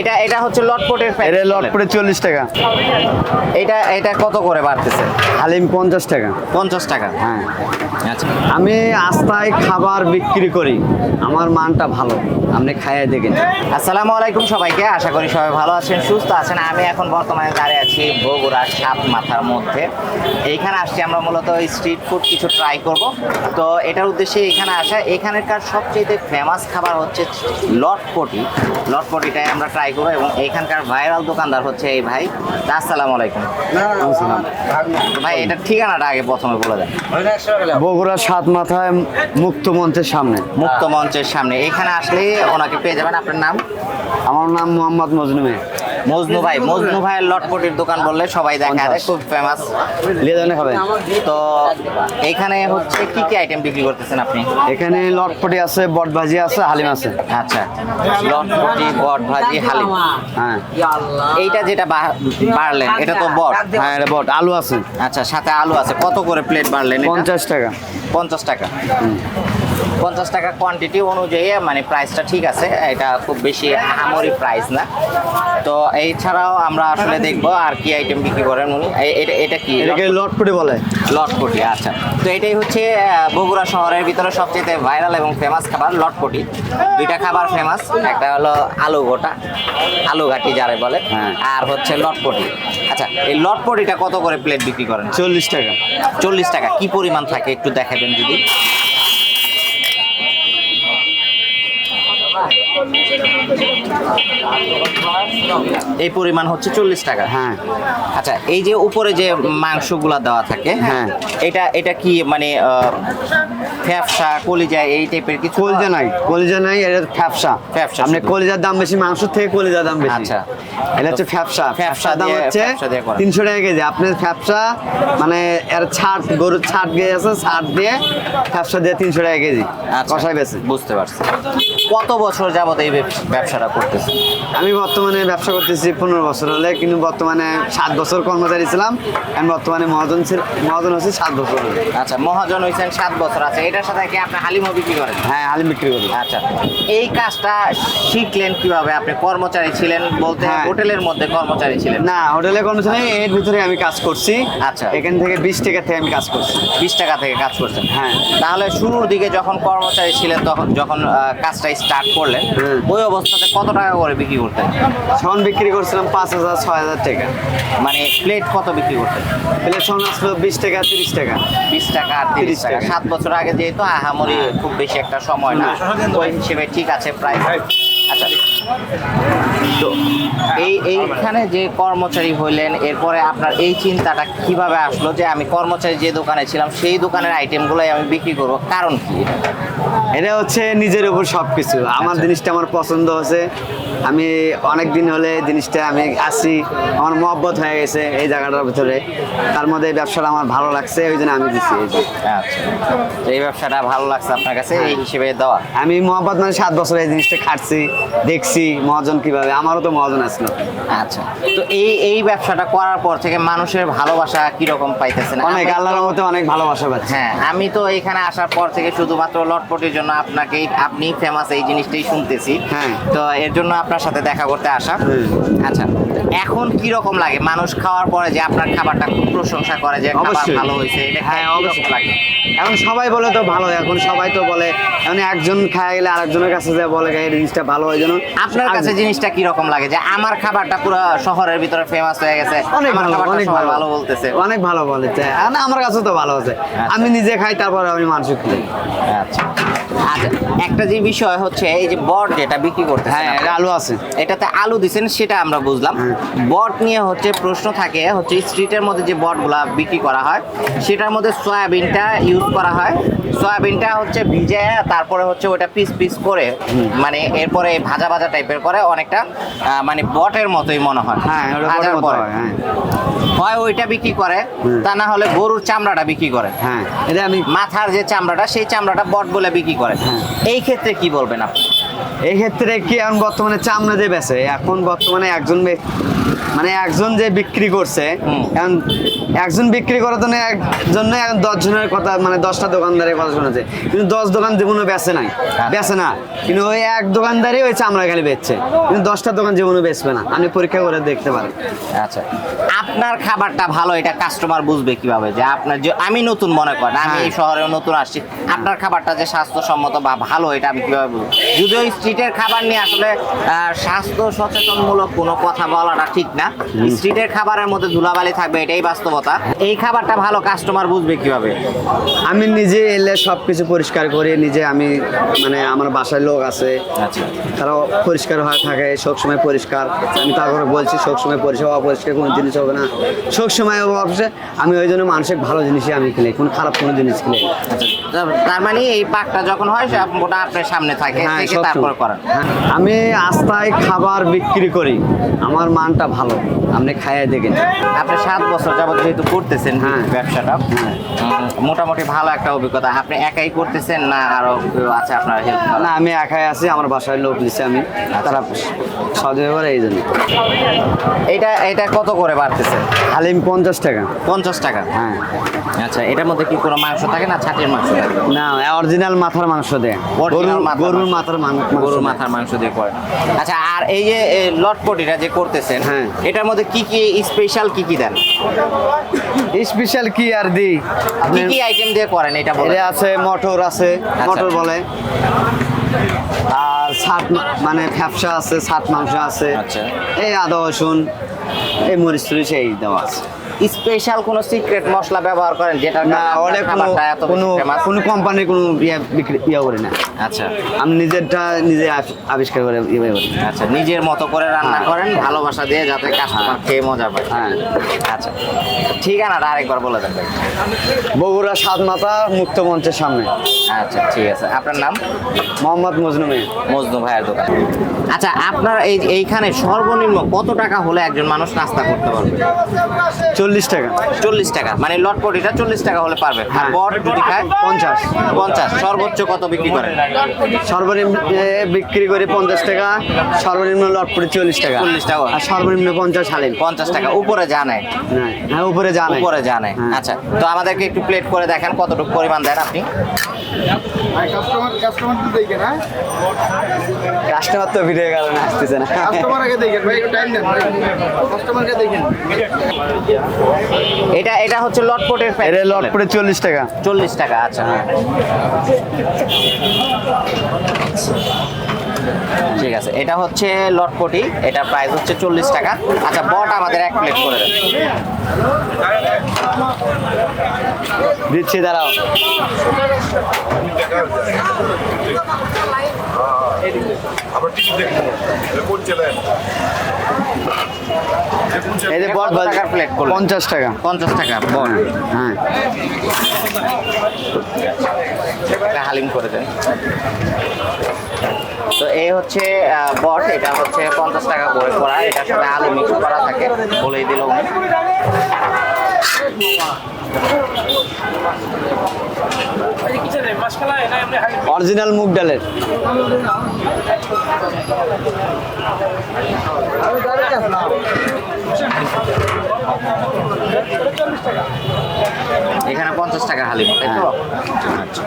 এটা এটা হচ্ছে লটপটের এটা লট পড়ে চল্লিশ টাকা। এটা এটা কত করে বাড়তেছে? হালিম পঞ্চাশ টাকা। পঞ্চাশ টাকা? হ্যাঁ। আচ্ছা। আমি আস্তায় খাবার বিক্রি করি। আমার মানটা ভালো। আপনি খাইয়ে দেখেন। আসসালামু আলাইকুম সবাইকে। আশা করি সবাই ভালো আছেন সুস্থ আছেন। আমি এখন বর্তমানে দাঁড়িয়ে আছি বগুড়া সাত মাথার মধ্যে। এইখানে আসছি আমরা মূলত স্ট্রিট ফুড কিছু ট্রাই করব। তো এটার উদ্দেশ্যে এখানে আসা। এখানকার সবচেয়ে ফেমাস খাবার হচ্ছে লটপটি। লটপটিটাই আমরা ট্রাই করব এবং এখানকার ভাইরাল দোকানদার হচ্ছে এই ভাই। আসসালাম আলাইকুম। ভাই এটা ঠিকানাটা আগে প্রথমে বলে দেন। বগুড়া সাত মাথায় মুক্ত মঞ্চের সামনে। মুক্ত মঞ্চের সামনে। এখানে আসলে ওনাকে পেয়ে যাবেন। আপনার নাম? আমার নাম মোহাম্মদ মজনু মে মজনু ভাই মজনু ভাইয়ের লটপটির দোকান বললে সবাই দেখা দেয় খুব ফেমাস লেজনে খাবেন। তো এখানে হচ্ছে কি কি আইটেম বিক্রি করতেছেন আপনি? এখানে লটপটি আছে বট ভাজি আছে হালিম আছে। আচ্ছা। লটপটি বট ভাজি হালিম। হ্যাঁ। এইটা যেটা বা- বাড়লেন এটা তো বট। হ্যাঁ এটা বট। আলু আছে। আচ্ছা সাথে আলু আছে। কত করে প্লেট বাড়লেন? পঞ্চাশ টাকা। পঞ্চাশ টাকা। পঞ্চাশ টাকা কোয়ান্টিটি অনুযায়ী মানে প্রাইসটা ঠিক আছে এটা খুব বেশি আহামরি প্রাইস না। তো এই ছাড়াও আমরা আসলে দেখব আর কি আইটেম বিক্রি করেন উনি। এটা এটা কি? এটাকে লটপটি বলে। লটপটি আচ্ছা। তো এটাই হচ্ছে বগুড়া শহরের ভিতরে সবচেয়ে ভাইরাল এবং ফেমাস খাবার লটপটি। দুইটা খাবার ফেমাস একটা হলো আলু গোটা আলু ঘাটি যারে বলে হ্যাঁ। আর হচ্ছে লটপটি। আচ্ছা এই লটপটিটা কত করে প্লেট বিক্রি করেন? চল্লিশ টাকা। চল্লিশ টাকা কি পরিমাণ থাকে একটু দেখাবেন যদি? এই পরিমাণ হচ্ছে চল্লিশ টাকা। হ্যাঁ। আচ্ছা এই যে উপরে যে মাংসগুলা দেওয়া থাকে হ্যাঁ। এটা এটা কি মানে ফ্যাপসা কলিজা এই টাইপের কিছু কলিজা নাই কলিজা নাই এটা ফ্যাপসা। ফ্যাপসা আপনি কলিজার দাম বেশি মাংস থেকে কলিজার দাম বেশি। আচ্ছা। এটা হচ্ছে ফ্যাপসা। ফ্যাপসা দাম হচ্ছে। তিনশো টাকা কেজি। আপনার ফ্যাপসা মানে এর ছাট গরুর ছাট গিয়ে আছে ছাট দিয়ে ফ্যাপসা দিয়ে তিনশো টাকা কেজি। আচ্ছা, কষাই বেছে। বুঝতে পারছি। কত বছর যাবত এই ব্যব- ব্যবসাটা করতেছি আমি বর্তমানে ব্যবসা করতেছি পনেরো বছর হলে কিন্তু বর্তমানে সাত বছর কর্মচারী ছিলাম। আমি বর্তমানে মহাজন ছিল মহাজন হচ্ছে সাত বছর আচ্ছা মহাজন হয়েছেন সাত বছর। আছে এটার সাথে কি আপনি হালিমও বিক্রি করেন? হ্যাঁ হালিম বিক্রি করি। আচ্ছা এই কাজটা শিখলেন কীভাবে? আপনি কর্মচারী ছিলেন বলতে হ্যাঁ। হোটেলের মধ্যে কর্মচারী ছিলেন। না হোটেলে কর্মচারী এর ভিতরে আমি কাজ করছি। আচ্ছা। এখান থেকে বিশ টাকা থেকে আমি কাজ করছি। বিশ টাকা থেকে কাজ করছেন। হ্যাঁ। তাহলে শুরুর দিকে যখন কর্মচারী ছিলেন তখন যখন কাজটা স্টার্ট করলেন ওই অবস্থাতে কত টাকা করে বিক্রি করতেন? সন বিক্রি করছিলাম পাঁচ হাজার ছয় হাজার টাকা। মানে প্লেট কত বিক্রি করতেন? প্লেট সন আসলো বিশ টাকা তিরিশ টাকা। বিশ টাকা আর তিরিশ টাকা। সাত বছর আগে যেহেতু আহামরি খুব বেশি একটা সময় না ওই হিসেবে ঠিক আছে প্রায়। আচ্ছা। তো এই এইখানে যে কর্মচারী হইলেন এরপরে আপনার এই চিন্তাটা কীভাবে আসলো যে আমি কর্মচারী যে দোকানে ছিলাম সেই দোকানের আইটেমগুলোই আমি বিক্রি করব? কারণ কি? এটা? হচ্ছে নিজের উপর সবকিছু আমার আচ্ছা। জিনিসটা আমার পছন্দ হয়েছে আমি অনেক দিন হলে জিনিসটা আমি আসি আমার মহব্বত হয়ে গেছে এই জায়গাটার ভিতরে। তার মধ্যে এই ব্যবসাটা আমার ভালো লাগছে ওই জন্য আমি দিছি এই যে। আচ্ছা। এই ব্যবসাটা ভালো লাগছে আপনার কাছে এই হিসেবে দেওয়া? আমি মহব্বত মানে সাত বছর এই জিনিসটা খাটছি দেখছি মহাজন কীভাবে আমারও তো মহাজন আসলো আচ্ছা। তো এই এই ব্যবসাটা করার পর থেকে মানুষের ভালোবাসা কীরকম পাইতেছেন? অনেক আল্লাহর মতো অনেক ভালোবাসা পাচ্ছি। হ্যাঁ আমি তো এখানে আসার পর থেকে শুধুমাত্র লটপটির জন্য আপনাকে আপনি ফেমাস এই জিনিসটাই শুনতেছি। হ্যাঁ। তো এর জন্য আপনার সাথে দেখা করতে আসা। আচ্ছা এখন কি রকম লাগে? মানুষ খাওয়ার পরে যে আপনার খাবারটা খুব প্রশংসা করে যে খাবার ভালো হয়েছে এটা হ্যাঁ, হ্যাঁ অবশ্যই। লাগে? এখন সবাই বলে তো ভালো এখন সবাই তো বলে এখন একজন খায় গেলে আরেকজনের কাছে যে বলে এই জিনিসটা ভালো হয় যেন আপনার কাছে জিনিসটা কি রকম লাগে? যে আমার খাবারটা পুরো শহরের ভিতরে ফেমাস হয়ে গেছে অনেক ভালো অনেক ভালো। বলতেছে। অনেক ভালো বলেছে। না, আমার কাছে তো ভালো আছে। আচ্ছা। আমি নিজে খাই তারপরে আমি মানুষ খাই আচ্ছা আচ্ছা। একটা যে বিষয় হচ্ছে এই যে বট যেটা বিক্রি করতে হ্যাঁ আলু আছে। এটাতে আলু দিছেন সেটা আমরা বুঝলাম। বট নিয়ে হচ্ছে প্রশ্ন থাকে হচ্ছে স্ট্রিটের মধ্যে যে বটগুলা বিক্রি করা হয় সেটার মধ্যে সয়াবিনটা ইউজ করা হয়। সয়াবিনটা হচ্ছে ভিজে তারপরে হচ্ছে ওটা পিস পিস করে মানে এরপরে ভাজা ভাজা টাইপের করে অনেকটা মানে বটের মতোই মনে হয়। হ্যাঁ ভাজার পরে। হয়, হ্যাঁ। হয় ওইটা বিক্রি করে তা না হলে গরুর চামড়াটা বিক্রি করে। হ্যাঁ এটা আমি মাথার যে চামড়াটা সেই চামড়াটা বট বলে বিক্রি করে। হ্যাঁ। এই ক্ষেত্রে কি বলবেন আপনি? এই ক্ষেত্রে কি এখন বর্তমানে চামড়া যে বেছে এখন বর্তমানে একজন মানে একজন যে বিক্রি করছে এখন একজন বিক্রি করার জন্য একজন্য এখন দশ জনের কথা মানে দশটা দোকানদারের কথা শোনাছে। কিন্তু দশ দোকান জীবনে বেচে নাই। বেচে না। কিন্তু ওই এক দোকানদারই ওই চামড়া খালি বেচছে। কিন্তু দশটা দোকান জীবনে বেচবে না। আপনি পরীক্ষা করে দেখতে পারেন। আচ্ছা। আপনার খাবারটা ভালো এটা কাস্টমার বুঝবে কীভাবে যে আপনার যে আমি নতুন মনে করেন আমি হ্যাঁ। এই শহরে নতুন আসছি। আপনার খাবারটা যে স্বাস্থ্যসম্মত বা ভালো এটা আমি কীভাবে বুঝব? যদিও স্ট্রিটের খাবার নিয়ে আসলে স্বাস্থ্য সচেতনমূলক কোনো কথা বলাটা ঠিক না। স্ট্রিটের খাবারের মধ্যে ধুলাবালি থাকবে এটাই বাস্তবতা। এই খাবারটা ভালো কাস্টমার বুঝবে কীভাবে? আমি নিজে এলে সব কিছু পরিষ্কার করি নিজে আমি মানে আমার বাসায় লোক আছে আচ্ছা। তারাও পরিষ্কার হয়ে থাকে সবসময় পরিষ্কার। আমি তারপরে বলছি সবসময় পরিষ্কার অপরিষ্কার কোনো জিনিস হবে না। সবসময় অবশ্যই আমি ওই জন্য মানসিক ভালো জিনিসই আমি খেলি কোনো খারাপ কোনো জিনিস খেলে। আচ্ছা তার- তার মানে এই পাকটা যখন হয় ওটা আপনার সামনে থাকে তারপর করেন। হ্যাঁ, আমি আস্তায় খাবার বিক্রি করি। আমার মানটা ভালো। আপনি খাইয়ে দেখেন। আপনি সাত বছর যাবত যেহেতু করতেছেন হ্যাঁ। ব্যবসাটা হ্যাঁ। মোটামুটি ভালো একটা অভিজ্ঞতা। আপনি একাই করতেছেন না আরও আছে আপনার হেল্প না আমি একাই আছি আমার বাসায় লোক নিচ্ছে আমি। তারা সহযোগী করে এই জন্য। এটা এটা কত করে বাড়তেছে? হালিম পঞ্চাশ টাকা। পঞ্চাশ টাকা? হ্যাঁ। আচ্ছা এটার মধ্যে কি কোনো মাংস থাকে না ছাটির মাংস থাকে? না অরিজিনাল মাথার মাংস দেয়। গরুর মাথার গরুর মাংস। মাথার মাংস গরুর মাথার মাংস দিয়ে করে। আচ্ছা আর এই যে লটপটিটা যে করতেছেন হ্যাঁ। এটার মধ্যে কি কি স্পেশাল কি কি দেন? স্পেশাল কি আর দিই? কি কি আইটেম দিয়ে করেন এটা বলে আছে মটর আছে আচ্ছা। মটর বলে আর ছাট মানে ফ্যাপসা আছে ছাট মাংস আছে আচ্ছা। এই আদা রসুন এই মরিচ এই দেওয়া আছে স্পেশাল কোনো সিক্রেট মশলা ব্যবহার করেন যেটা না অনেক কোনো কোনো কোম্পানির কোনো ইয়ে বিক্রি ইয়ে করি না। আচ্ছা। আমি নিজেরটা নিজে আবিষ্কার করে ইয়ে করি। আচ্ছা নিজের মতো করে রান্না হ্যাঁ। করেন ভালোবাসা দিয়ে যাতে কাস্টমার খেয়ে মজা পায়। হ্যাঁ। আচ্ছা ঠিকানাটা আরেকবার বলে দেন বগুড়া সাত মাথা মুক্ত মঞ্চের সামনে। আচ্ছা ঠিক আছে। আপনার নাম? মোহাম্মদ মজনুমে মজনু ভাইয়ের দোকান। আচ্ছা আপনার এই এইখানে সর্বনিম্ন কত টাকা হলে একজন মানুষ নাস্তা করতে পারবে? চল্লিশ টাকা। চল্লিশ টাকা। মানে লটপটিটা চল্লিশ টাকা হলে পারবে। আর হ্যাঁ। বট যদি খায় পঞ্চাশ। পঞ্চাশ। সর্বোচ্চ কত বিক্রি করেন সর্বনিম্ন বিক্রি করে পঞ্চাশ টাকা। সর্বনিম্ন লটপুরি চল্লিশ টাকা। 40 টাকা। আর সর্বনিম্ন পঞ্চাশ হালিম। পঞ্চাশ টাকা। উপরে জানে হ্যাঁ, হ্যাঁ উপরে জানে উপরে জানে হ্যাঁ। আচ্ছা তো আমাদেরকে একটু প্লেট করে দেখেন কতটুকু পরিমাণ দেন আপনি। কাস্টমার কাস্টমার তো দেখেন কাস্টমার তো ভিডিও কারণে আসতেছে না। কাস্টমার আগে দেখেন ভাই একটু টাইম দেন কাস্টমারকে দেখেন। এটা এটা হচ্ছে লটপটের এর লটপুরে চল্লিশ টাকা। চল্লিশ টাকা আচ্ছা ঠিক আছে এটা হচ্ছে লটপটি এটা প্রাইস হচ্ছে চল্লিশ টাকা। আচ্ছা বট আমাদের এক প্লেট করে দেন। দিচ্ছি দাঁড়াও। আবার টিকিট দেখব কোন জেলায় এই যে বট টাকার plate পঞ্চাশ টাকা। পঞ্চাশ টাকা বট হ্যাঁ। হালিম করে দেন। তো এই হচ্ছে বট এটা হচ্ছে পঞ্চাশ টাকা করে করা। এটার সাথে আলু মিক্স করা থাকে বলেই দিল উনি। অরিজিনাল মুগ ডালের। এখানে পঞ্চাশ টাকা হালিম। তাই তো আচ্ছা।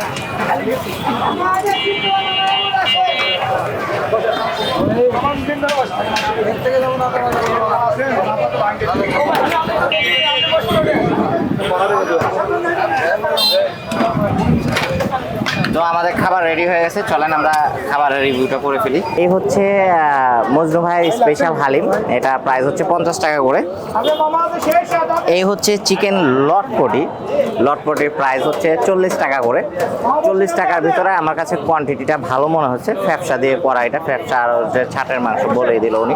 আমাদের খাবার রেডি হয়ে গেছে। চলেন আমরা খাবারের রিভিউটা করে ফেলি। এই হচ্ছে মজনু ভাইয়ের স্পেশাল হালিম। এটা প্রাইস হচ্ছে পঞ্চাশ টাকা করে। এই হচ্ছে চিকেন লটপটি লটপটির প্রাইস হচ্ছে চল্লিশ টাকা করে। চল্লিশ টাকার ভিতরে আমার কাছে কোয়ান্টিটিটা ভালো মনে হচ্ছে। ফ্যাপসা দিয়ে করা এটা। ফ্যাপসা আর হচ্ছে ছাটের মাংস বলেই দিল উনি।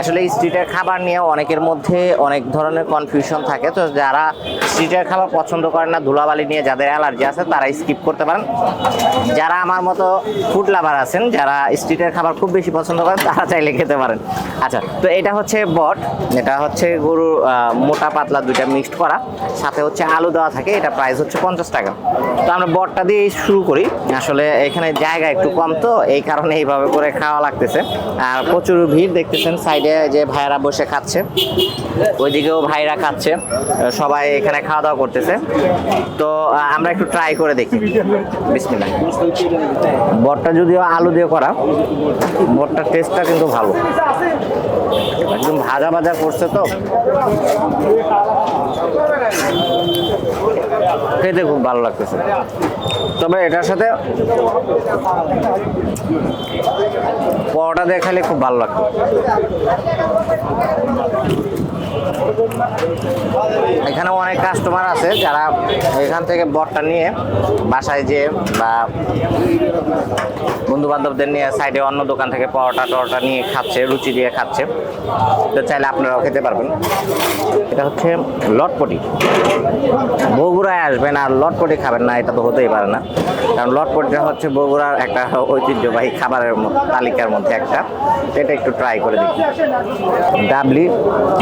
আসলে স্ট্রিটের খাবার নিয়ে অনেকের মধ্যে অনেক ধরনের কনফিউশন থাকে। তো যারা স্ট্রিটের খাবার পছন্দ করেন না, ধুলাবালি নিয়ে যাদের অ্যালার্জি আছে, তারা স্কিপ করতে পারেন। যারা আমার মতো ফুড লাভার আছেন, যারা স্ট্রিটের খাবার খুব বেশি পছন্দ করেন, তারা চাইলে খেতে পারেন। আচ্ছা তো এটা হচ্ছে বট, এটা হচ্ছে গরুর মোটা পাতলা দুইটা মিক্সড করা। সাথে হচ্ছে আলু দেওয়া থাকে, এটা প্রাইস হচ্ছে পঞ্চাশ টাকা। তো আমরা বটটা দিয়ে শুরু করি। আসলে এখানে জায়গা একটু কম তো, এই কারণে এইভাবে করে খাওয়া লাগতেছে। আর প্রচুর ভিড় দেখতেছেন সাইডে যে ভাইয়েরা বসে খাচ্ছে। ওইদিকেও ভাইরা খাচ্ছে, সবাই এখানে খাওয়া দাওয়া করতেছে। তো আমরা একটু ট্রাই করে দেখি। বিসমিল্লাহ। বটটা যদিও আলু দিয়ে করা বটটার টেস্টটা কিন্তু ভালো। একদম ভাজা ভাজা করছে তো। খেতে খুব ভালো লাগতেছে। তবে এটার সাথে পরোটা দিয়ে খেলে খুব ভালো লাগতো এখানে অনেক কাস্টমার আছে যারা এখান থেকে বটটা নিয়ে বাসায় যে বা বন্ধু বান্ধবদের নিয়ে সাইডে অন্য দোকান থেকে পরোটা টরোটা নিয়ে খাচ্ছে রুচি দিয়ে খাচ্ছে। তো চাইলে আপনারাও খেতে পারবেন। এটা হচ্ছে লটপটি। বগুড়ায় আসবেন আর লটপটি খাবেন না, এটা তো হতেই পারে না। কারণ লটপটিটা হচ্ছে বগুড়ার একটা ঐতিহ্যবাহী খাবারের তালিকার মধ্যে একটা। এটা একটু ট্রাই করে দেখি। ডাবলি,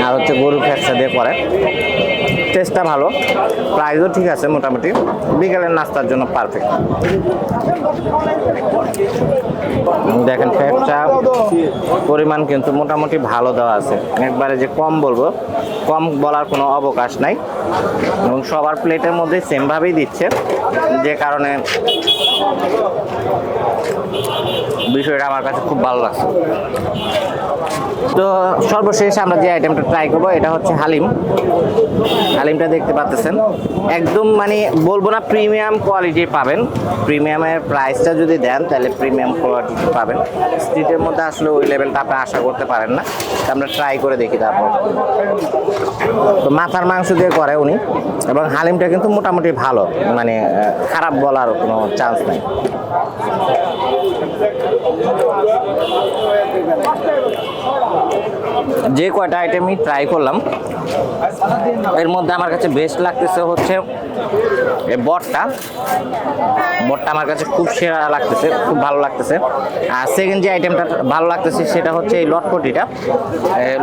আর হচ্ছে গরু ফ্যাকসা দিয়ে করে। টেস্টটা ভালো প্রাইসও ঠিক আছে মোটামুটি। বিকেলের নাস্তার জন্য পারফেক্ট দেখেন ফ্যাটটা পরিমাণ কিন্তু মোটামুটি ভালো দেওয়া আছে। একবারে যে কম বলব, কম বলার কোনো অবকাশ নাই। এবং সবার প্লেটের মধ্যে সেমভাবেই দিচ্ছে। যে কারণে বিষয়টা আমার কাছে খুব ভালো লাগছে। তো সর্বশেষ আমরা যে আইটেমটা ট্রাই করব, এটা হচ্ছে হালিম। হালিমটা দেখতে পাচ্ছেন একদম মানে বলব না প্রিমিয়াম কোয়ালিটি পাবেন। প্রিমিয়ামের প্রাইসটা যদি দেন, তাহলে প্রিমিয়াম কোয়ালিটি পাবেন। স্ট্রিটের মধ্যে আসলে ওই লেভেলটা আপনি আশা করতে পারেন না। আমরা ট্রাই করে দেখি তারপর। তো মাথার মাংস দিয়ে করে উনি। এবং হালিমটা কিন্তু মোটামুটি ভালো। মানে খারাপ বলার কোনো চান্স নাই। যে কয়টা আইটেমই ট্রাই করলাম, এর মধ্যে আমার কাছে বেস্ট লাগতেছে হচ্ছে বটটা বটটা আমার কাছে খুব সেরা লাগতেছে, খুব ভালো লাগতেছে। আর সেকেন্ড যে আইটেমটা ভালো লাগতেছে সেটা হচ্ছে এই লটপটিটা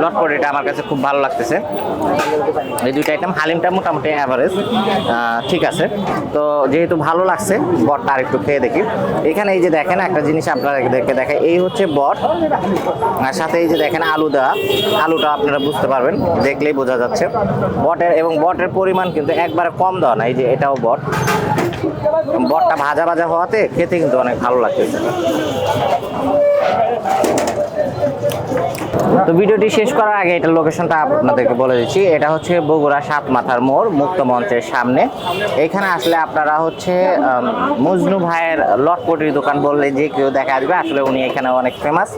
লটপটিটা আমার কাছে খুব ভালো লাগতেছে। এই দুইটা আইটেম হালিমটা মোটামুটি অ্যাভারেজ ঠিক আছে। তো যেহেতু ভালো লাগছে বটটা আর একটু খেয়ে দেখি। এখানে এই যে দেখেন, একটা জিনিস আপনাদেরকে দেখে এই হচ্ছে বট। আর সাথে এই যে দেখেন আলু দেওয়া আলুটা আপনারা বুঝতে পারবেন, দেখলেই বোঝা যাচ্ছে। বটের এবং বটের পরিমাণ কিন্তু একবারে কম দেওয়া না এই যে এটাও বট। বটটা ভাজা ভাজা হওয়াতে খেতে কিন্তু অনেক ভালো লাগতেছে তো ভিডিওটি শেষ করার আগে এটা লোকেশনটা আপনাদেরকে বলে দিচ্ছি। এটা হচ্ছে বগুড়া সাত মাথার মোড়, মুক্ত মঞ্চের সামনে। এখানে আসলে আপনারা হচ্ছে মজনু ভাইয়ের লটপটির দোকান বললে যে কেউ দেখা আসবে। আসলে উনি এখানে অনেক ফেমাস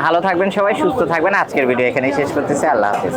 ভালো থাকবেন সবাই, সুস্থ থাকবেন। আজকের ভিডিও এখানেই শেষ করতেছি। আল্লাহ হাফিজ।